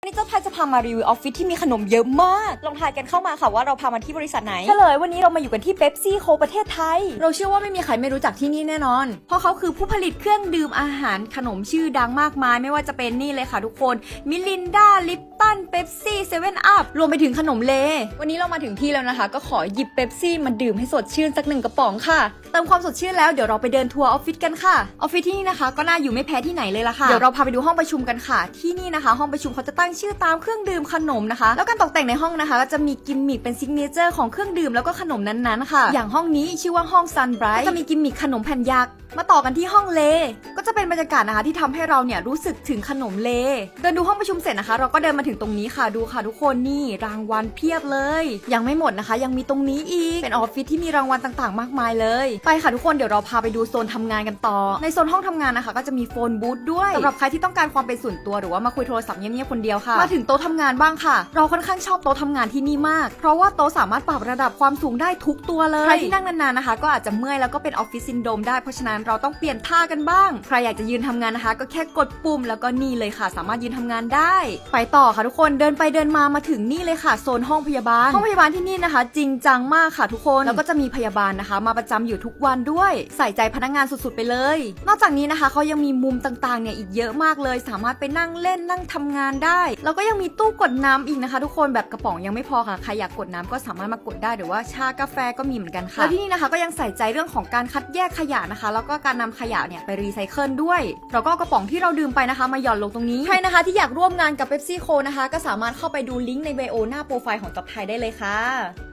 วันนี้เจ้าพายจะพามารีวิวออฟฟิศที่มีขนมเยอะมาก ลองทายกันเข้ามาค่ะว่าเราพามาที่บริษัทไหนเฉลยวันนี้เรามาอยู่กันที่เ e ปซี่โคประเทศไทย เราเชื่อว่าไม่มีใครไม่รู้จักที่นี่แน่นอน เพราะเขาคือผู้ผลิตเครื่องดื่มอาหารขนมชื่อดังมากมาย ไม่ว่าจะเป็นนี่เลยค่ะทุกคน มิลินดา ลิปตันเ e ปซี่เซเว่นอัพ รวมไปถึงขนมเล วันนี้เรามาถึงที่แล้วนะคะ ก็ขอหยิบเ e ปซี่มาดื่มให้สดชื่นสักหนึ่งกระป๋องค่ะ เติมความสดชื่นแล้วเดี๋ยวเราไปเดินทัวร์ออฟฟิศกันค่ะ ออฟฟิศที่นี่นะคะ ก็น่าอยู่ไม่แพ้ที่ไหนเลยล่ะค่ะ เดี๋ยวเราพาไปดูห้องประชุมกันค่ะ ที่นี่นะคะ ห้องประชุมเขาจะตั้งชื่อตามเครื่องดื่มขนมนะคะ แล้วการตกแต่งในห้องนะคะก็จะมีกิมมิคเป็นซิกเนเจอร์ของเครื่องดื่มแล้วก็ขนมนั้นๆค่ะ อย่างห้องนี้ชื่อว่าห้องซันไบรท์ก็จะมีกิมมิคขนมแผ่นยักษ์มาต่อกันที่ห้องเล ก็จะเป็นบรรยากาศนะคะที่ทำให้เราเนี่ยรู้สึกถึงขนมเล เดินดูห้องประชุมเสร็จนะคะ เราก็เดินมาถึงตรงนี้ค่ะดูค่ะทุกคนนี่รางวัลเพียบเลย ยังไม่หมดนะคะ ยังมีตรงนี้อีก เป็นออฟฟิศที่มีรางวัลต่างๆ มากมายเลย ไปค่ะทุกคนเดี๋ยวเราพาไปดูโซนทำงานกันต่อ ในโซนห้องทำงานนะคะ ก็จะมีโฟนบูธด้วยสำหรับใครที่ต้องการความเป็นส่วนตัวหรือว่ามาคุยโทรศัพท์เงียบๆคนเดียวค่ะ มาถึงโต๊ะทำงานบ้างค่ะ เราค่อนข้างชอบโต๊ะทำงานที่นี่มาก เพราะว่าโต๊ะสามารถปรับระดับความสูงได้ทุกตัวเลย ใครที่นั่งนานๆนะคะ ก็อาจจะเมื่อยแล้วก็เป็นออฟฟิศซินโดรมได้ เพราะฉะนั้นเราต้องเปลี่ยนท่ากันบ้าง ใครอยากจะยืนทำงานนะคะ ก็แค่กดปุ่มแล้วก็นี่เลยค่ะ สามารถยืนทำงานได้ ไปต่อค่ะทุกคนเดินไปเดินมามาถึงนี่เลยค่ะโซนห้องพยาบาล ห้องพยาบาลที่นี่นะคะ จริงจังมากค่ะทุกคนแล้วก็จะมีพยาบาลนะคะ มาประจำอยู่ทุกวันด้วย ใส่ใจพนักงานสุดๆไปเลย นอกจากนี้นะคะเขายังมีมุมต่างๆเนี่ยอีกเยอะมากเลย สามารถไปนั่งเล่นนั่งทำงานได้แล้วก็ยังมีตู้กดน้ำอีกนะคะ ทุกคนแบบกระป๋องยังไม่พอค่ะใครอยากกดน้ำก็สามารถมากดได้หรือว่าชากาแฟก็มีเหมือนกันค่ะแล้วที่นี่นะคะก็ยังใส่ใจเรื่องของการคัดแยกขยะนะคะ แล้วก็การนำขยะเนี่ยไปรีไซเคิลด้วยแล้วก็กระป๋องที่เราดื่มไปนะคะ มาหย่อนลงตรงนี้ใครนะคะ ที่อยากร่วมงานกับเบปซี่โคนะคะ ก็สามารถเข้าไปดูลิงก์ในไบโอหน้าโปรไฟล์ของตับไทยได้เลยค่ะ